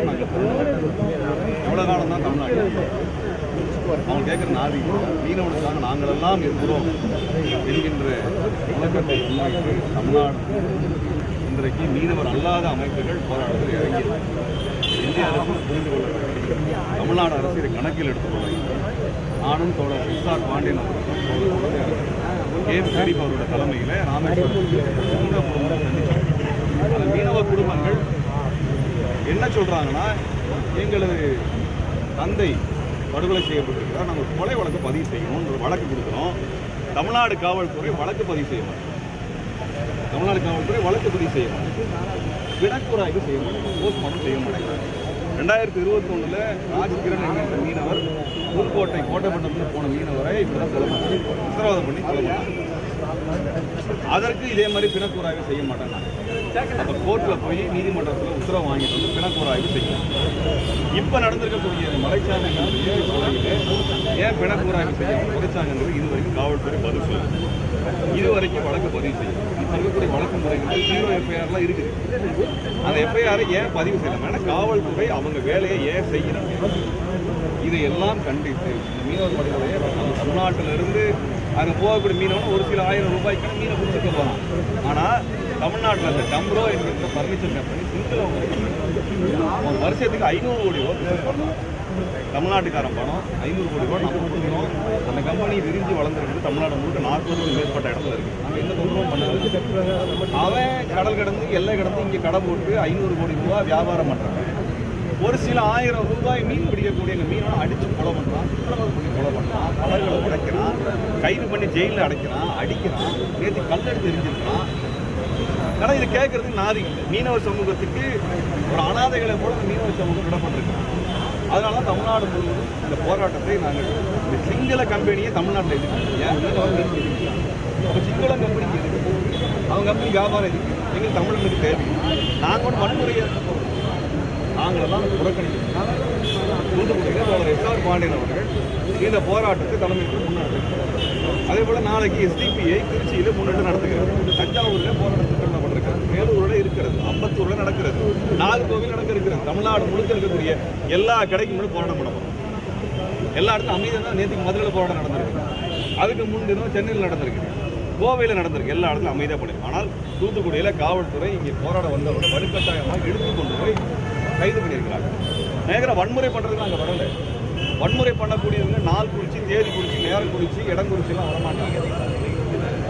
எல்லாம் நாங்கள் எவ்வளோ காலம் தான் தமிழ்நாடு அவங்க கேட்குற நாதி மீனவனுக்காக நாங்களெல்லாம் இருக்கிறோம் என்கின்ற முழக்கத்தை முன்வைத்து தமிழ்நாடு இன்றைக்கு மீனவர் அல்லாத அமைப்புகள் போராட்டத்தில் இறங்கி இந்திய அரசு புரிந்து கொள்ள வேண்டும். தமிழ்நாடு அரசு இதை கணக்கில் எடுத்துக்கொள்ள நானும் தோழர் விசார் பாண்டியன் அவர்களும் கே எம் அவருடைய தலைமையில் ராமேஸ்வரம் மீனவ அந்த மீனவ குடும்பங்கள் என்ன சொல்கிறாங்கன்னா எங்களது தந்தை படுகொலை செய்யப்பட்டிருக்கிறார். நாங்கள் ஒரு கொலை வழக்கு பதிவு செய்யணும் ஒரு வழக்கு கொடுக்குறோம். தமிழ்நாடு காவல்துறை வழக்கு பதிவு செய்ய மாட்டோம் தமிழ்நாடு காவல்துறை வழக்கு பதிவு செய்ய மாட்டோம் விடக்குறாய்வு செய்ய மாட்டோம் போஸ்ட்மார்ட்டம் செய்ய மாட்டேங்கிறாங்க ரெண்டாயிரத்தி இருபத்தி ஒன்றில் ராஜ்கிரண் என்கின்ற மீனவர் புதுக்கோட்டை கோட்டைப்பட்டத்தில் போன மீனவரை இப்படிதான் கொலை பண்ணி உத்தரவாதம் பண்ணி கொலை பண்ணாங்க அதற்கு இதே மாதிரி பிணக்கூறாய்வு செய்ய மாட்டாங்க அப்போ கோர்ட்டில் போய் நீதிமன்றத்தில் உத்தரவு வாங்கிட்டு வந்து பிணக்கூறாய்வு செய்யணும் இப்போ நடந்திருக்கக்கூடிய மலைச்சாலை ஏன் பிணக்கூறாய்வு செய்ய குறைச்சாங்கன்றது இது வரைக்கும் காவல்துறை பதில் சொல்லுது இது வரைக்கும் வழக்கு பதிவு செய்யும் இப்போ இருக்கக்கூடிய வழக்கு முறைகள் ஜீரோ எஃப்ஐஆர்லாம் இருக்குது. அந்த எஃப்ஐஆரை ஏன் பதிவு செய்யணும் ஏன்னா காவல்துறை அவங்க வேலையை ஏன் செய்யணும் இதையெல்லாம் கண்டித்து இந்த மீனவர் படுகொலையை நம்ம தமிழ்நாட்டிலிருந்து அங்கே போகக்கூடிய மீனவன் ஒரு சில ஆயிரம் ரூபாய்க்கு மீனை பிடிச்சிக்க போகிறான் ஆனால் தமிழ்நாட்டில் அந்த டம்ரோ என்கிற ஃபர்னிச்சர் கம்பெனி சிங்கிள் ஒரு வருஷத்துக்கு ஐநூறு கோடி ரூபா பண்ணலாம் தமிழ்நாட்டுக்காரன் பணம் ஐநூறு கோடி ரூபா நம்ம கொடுக்குறோம் அந்த கம்பெனி விரிஞ்சு வளர்ந்துருக்கு தமிழ்நாடு முழுக்க நாற்பது மேற்பட்ட இடத்துல இருக்கு. நம்ம எந்த தொந்தரவும் பண்ணல. அவன் கடல் கடந்து எல்லை கடந்து இங்கே கடை போட்டு ஐநூறு கோடி ரூபா வியாபாரம் பண்ணுறாங்க ஒரு சில ஆயிரம் ரூபாய் மீன் பிடிக்கக்கூடிய எங்கள் மீனை அடிச்சு கைது பண்ணி ஜெயிலில் அடைக்கிறான் அடிக்கிறான் நேற்று கல்லெடுத்து எரிஞ்சிருக்கிறான் ஆனால் இதை கேட்கறதுக்கு நாதி இல்லை. மீனவர் சமூகத்துக்கு ஒரு அனாதைகளை போல மீனவ மீனவர் சமூகம் விடப்பட்டிருக்கிறாங்க அதனால தான் தமிழ்நாடு முழுவதும் இந்த போராட்டத்தை நாங்கள் இந்த சிங்கள கம்பெனியை தமிழ்நாட்டில் எதிர்க்கிறோம் ஏன் அப்போ சிங்கள கம்பெனிக்கு எதிர்க்கு அவங்க கம்பெனி வியாபாரம் எதுக்கு? எங்களுக்கு தமிழர்களுக்கு தேவை நாங்கள் கூட வன்முறையை நாங்களெல்லாம் புறக்கணிக்கிறோம் தூத்துக்குடியில் தோழர் எஸ்ஆர் பாண்டியன் அவர்கள் இந்த போராட்டத்தை தலைமைக்கு முன்னாடி அதே போல் நாளைக்கு எஸ்டிபிஐ திருச்சியில் முன்னிட்டு நடத்துகிறது. தஞ்சாவூரில் போராட்டத்தை திட்டம் பண்ணிருக்கிறது மேலூரில் இருக்கிறது. அம்பத்தூரில் நடக்கிறது. நாகர்கோவில் நடக்க இருக்கிறது தமிழ்நாடு முழுக்க இருக்கக்கூடிய எல்லா கடைக்கும் போராட்டம் பண்ண போகிறோம் எல்லா இடத்துலையும் அமைதியாக தான் நேற்றுக்கு மதுரையில் போராட்டம் நடந்திருக்கு. அதுக்கு முன்தினம் சென்னையில் நடந்திருக்கு. கோவையில் நடந்திருக்கு. எல்லா இடத்துலையும் அமைதியாக பண்ணிருக்கு ஆனால் தூத்துக்குடியில் காவல்துறை இங்கே போராட வந்தவர்கள் வலுக்கட்டாயமாக எடுத்து கொண்டு போய் கைது பண்ணியிருக்கிறாங்க. நேரம் வன்முறை பண்ணுறதுக்கு நாங்கள் வரல. வன்முறை பண்ணக்கூடியவங்க நாள் குறித்து தேதி குறித்து நேரம் குறித்து இடம் குறிச்சுலாம் வரமாட்டாங்க.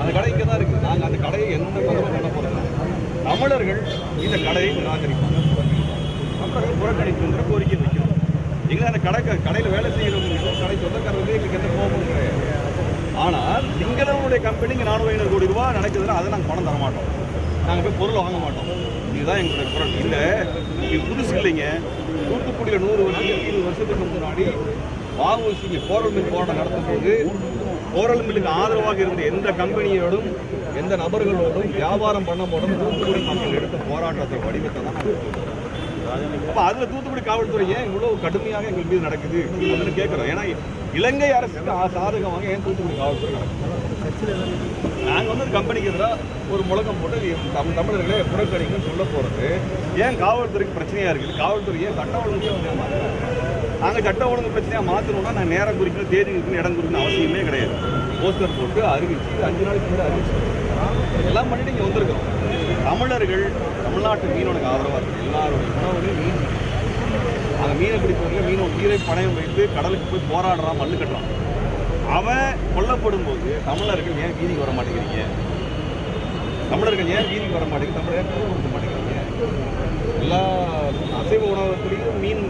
அந்த கடை இங்கே தான் இருக்குது நாங்கள் அந்த கடையை எந்த பதவும் பண்ண போகிறோம் தமிழர்கள் இந்த கடையை நிராகரிப்பாங்க. தமிழர்கள் புறக்கணிப்புங்கிற கோரிக்கை வைக்கிறோம். எங்களை அந்த கடை கடையில் வேலை செய்கிறவங்க கடை சொந்தக்காரர்கள் எங்களுக்கு எந்த போகணும் கிடையாது. ஆனால் சிங்களவனுடைய கம்பெனிக்கு நானூறு ஐநூறு கோடி ரூபா நடக்குதுன்னா அதை நாங்கள் பணம் தர மாட்டோம் நாங்கள் போய் பொருள் வாங்க மாட்டோம். இதுதான் எங்களுடைய குரல். இல்லை இது புதுசு இல்லைங்க. தூத்துக்குடியில் நூறு வருஷம் இருபது வருஷத்துக்கு முன்னாடி வாவுசி இங்கே கோரல் மில் போராட்டம் நடத்தும் போது கோரல் மில்லுக்கு ஆதரவாக இருந்த எந்த கம்பெனியோடும் எந்த நபர்களோடும் வியாபாரம் பண்ண போதும் தூத்துக்குடி மக்கள் எடுத்த போராட்டத்தை வடிவத்தை தான் அப்போ அதில் தூத்துக்குடி காவல்துறை ஏன் இவ்வளோ கடுமையாக எங்கள் மீது நடக்குது? அப்படின்னு கேட்குறோம் ஏன்னா இலங்கை அரசுக்கு சாதகமாக ஏன் தூத்துக்குடி காவல்துறை நடக்குது? நாங்கள் வந்து கம்பெனிக்கு எதிராக ஒரு முழக்கம் போட்டு தமிழ் தம் தமிழர்களே புறக்கணிங்கன்னு சொல்ல போகிறது ஏன் காவல்துறைக்கு பிரச்சனையாக இருக்குது? காவல்துறை ஏன் சட்ட ஒழுங்கு நாங்கள் சட்ட ஒழுங்கு பிரச்சனையாக மாற்றணும்னா நான் நேரம் குறிக்கணும் தேதி குறிக்கணும் இடம் குறிக்கணும் அவசியமே கிடையாது. போஸ்டர் போட்டு அறிவிச்சு அஞ்சு நாளைக்கு முன்னாடி அறிவிச்சு எல்லாம் பண்ணிட்டு இங்கே வந்திருக்கோம். தமிழர்கள் தமிழ்நாட்டு மீனவனுக்கு ஆதரவாக இருக்குது எல்லாருடைய உணவுகளையும் மீன். அந்த மீனை பிடிப்பவர்கள் மீனை உயிரை பணயம் வைத்து கடலுக்கு போய் போராடுறான் மல்லு கட்டுறான். அவன் கொல்லப்படும் போது தமிழர்கள் ஏன் வீதிக்கு வர மாட்டேங்கிறீங்க? தமிழர்கள் ஏன் வீதிக்கு வர மாட்டேங்குது தமிழர் கொடுக்க மாட்டேங்கிறீங்க? எல்லா அசைவ உணவகத்துலேயும் மீன்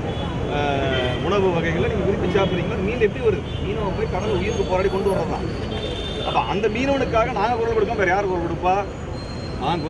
உணவு வகைகளை நீங்கள் விரும்பி சாப்பிட்றீங்களா? மீன் எப்படி வருது? மீனவன் போய் கடல் உயிருக்கு போராடி கொண்டு வர்றதான் அப்போ அந்த மீனவனுக்காக நாங்கள் குரல் கொடுக்கோம் வேறு யார் குரல் கொடுப்பா? நான்